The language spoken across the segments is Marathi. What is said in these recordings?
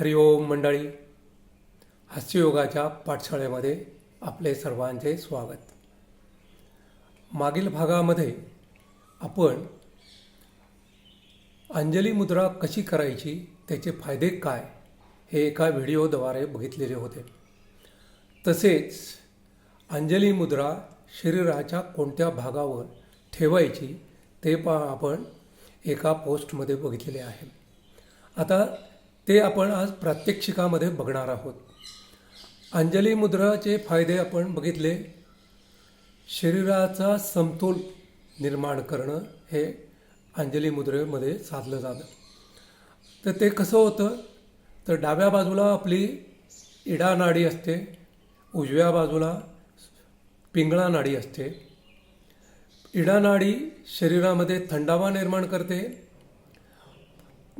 हरिओम मंडळी हास्ययोगाच्या पाठशाळेमध्ये आपले सर्वांचे स्वागत. मागील भागामध्ये आपण अंजली मुद्रा कशी करायची त्याचे फायदे काय हे एका व्हिडिओद्वारे बघितलेले होते. तसेच अंजली मुद्रा शरीराच्या कोणत्या भागावर ठेवायची ते पण आपण एका पोस्टमध्ये बघितलेले आहे. आता ते आपण आज प्रात्यक्षिकामध्ये बघणार आहोत. अंजली मुद्राचे फायदे आपण बघितले. शरीराचा समतोल निर्माण करणं हे अंजली मुद्रेमध्ये साधलं जातं. तर ते कसं होतं? तर डाव्या बाजूला आपली इडा नाडी असते उजव्या बाजूला पिंगळा नाडी असते. इडा नाडी शरीरामध्ये थंडावा निर्माण करते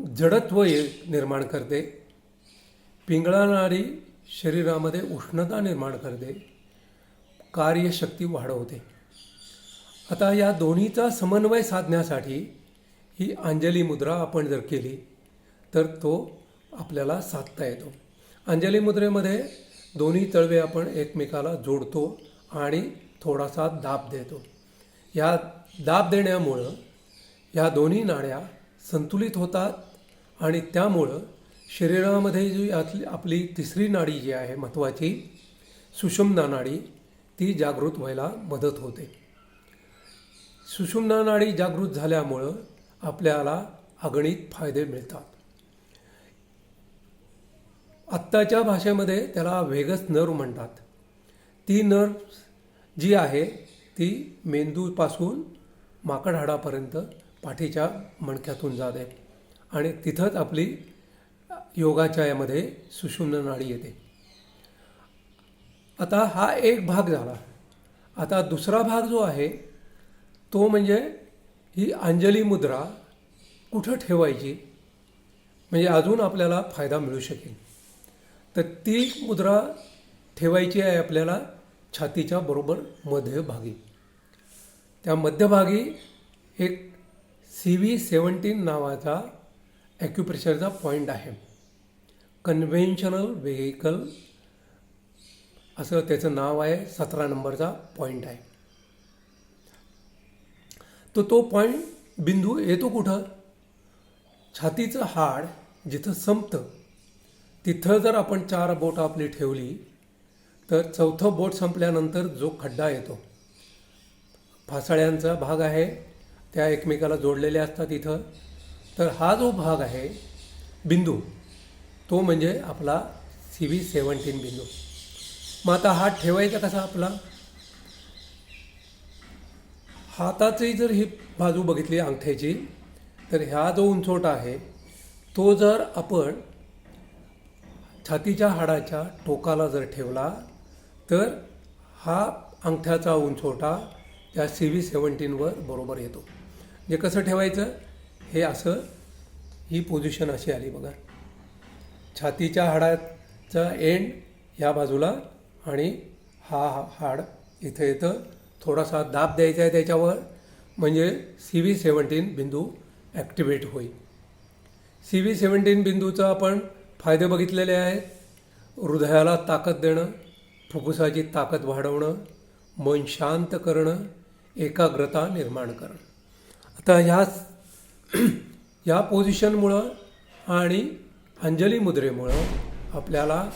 जडत्व ये- निर्माण करते. पिंगळा शरीरामध्ये उष्णता निर्माण करते. कार्यशक्ती वाढवते. आता या दोन्हीचा समन्वय साधण्यासाठी ही अंजली मुद्रा आपण जर केली तर तो आपल्याला साधता येतो. अंजली मुद्रेमध्ये दोन्ही तळवे आपण एकमेकाला जोडतो आणि थोडासा दाब देतो. या दाब देण्यामुळं या दोन्ही नाड्या संतुलित होतात आणि त्यामुळं शरीरामध्ये जी आतली आपली तिसरी नाडी जी आहे महत्त्वाची सुषुम्ना नाडी ती जागृत व्हायला मदत होते. सुषुम्ना नाडी जागृत झाल्यामुळं आपल्याला अगणित फायदे मिळतात. आत्ताच्या भाषेमध्ये त्याला वेगस नर्व म्हणतात. ती नर्व जी आहे ती मेंदूपासून माकड हाडापर्यंत पाठीच्या मणक्यातून जाते. आणि तिथंच आपली योगाच्या यामध्ये सुषुम्न नाडी येते. आता हा एक भाग झाला. आता दुसरा भाग जो आहे तो म्हणजे ही अंजली मुद्रा कुठं ठेवायची? म्हणजे अजून आपल्याला फायदा मिळू शकेल. तर ती मुद्रा ठेवायची आहे आपल्याला छातीच्या बरोबर मध्यभागी. त्या मध्यभागी एक सी व्ही सेवन्टीन नावाचा ॲक्युप्रेशरचा पॉईंट आहे. कन्व्हेन्शनल व्हेकल असं त्याचं नाव आहे सतरा नंबरचा पॉईंट आहे. तर तो पॉईंट बिंदू येतो कुठं? छातीचं हाड जिथं संपतं. तिथं जर आपण चार बोट आपली ठेवली तर चौथं बोट संपल्यानंतर जो खड्डा येतो. फासाळ्यांचा भाग आहे त्या एकमेकाला जोडलेल्या असतात इथं. तर हा जो भाग आहे बिंदू तो म्हणजे आपला सी व्ही सेवन्टीन बिंदू. मग आता हात ठेवायचा कसा आपला? हाताची जर ही बाजू बघितली अंगठ्याची तर ह्या जो उंचवटा आहे तो जर आपण छातीच्या हाडाच्या टोकाला जर ठेवला तर हा अंगठ्याचा उंचवटा त्या सी व्ही सेवन्टीनवर बरोबर येतो. म्हणजे कसं ठेवायचं? हे असं ही पोझिशन अशी आली बघा. छातीच्या हाडाचा एंड ह्या बाजूला आणि हा हाड इथं येतं थोडासा दाब द्यायचा आहे त्याच्यावर म्हणजे सी व्ही सेवन्टीन बिंदू ॲक्टिवेट होईल. सी व्ही सेवन्टीन बिंदूचा आपण फायदे बघितलेले आहेत. हृदयाला ताकद देणं फुफ्फुसाची ताकद वाढवणं मन शांत करणं एकाग्रता निर्माण करणं. आता ह्या या पोझिशनमुळं आणि अंजली मुद्रेमुळं आपल्याला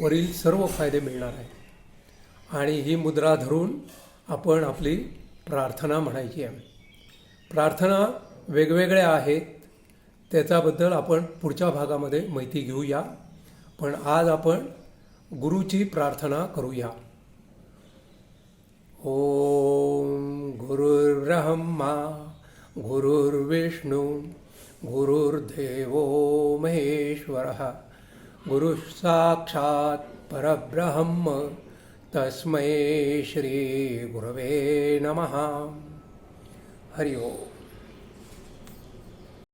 वरील सर्व फायदे मिळणार आहे आणि ही मुद्रा धरून आपण आपली प्रार्थना म्हणायची आहे. प्रार्थना वेगवेगळ्या आहेत. त्याच्याबद्दल आपण पुढच्या भागामध्ये माहिती घेऊया. पण आज आपण गुरुची प्रार्थना करूया. ओम गुरुर्ब्रह्मा गुरुर्विष्णू गुरुर्देवो महेश्वर गुरु साक्षात् परब्रह्म तस्मै श्री गुरवे नमः हरिओम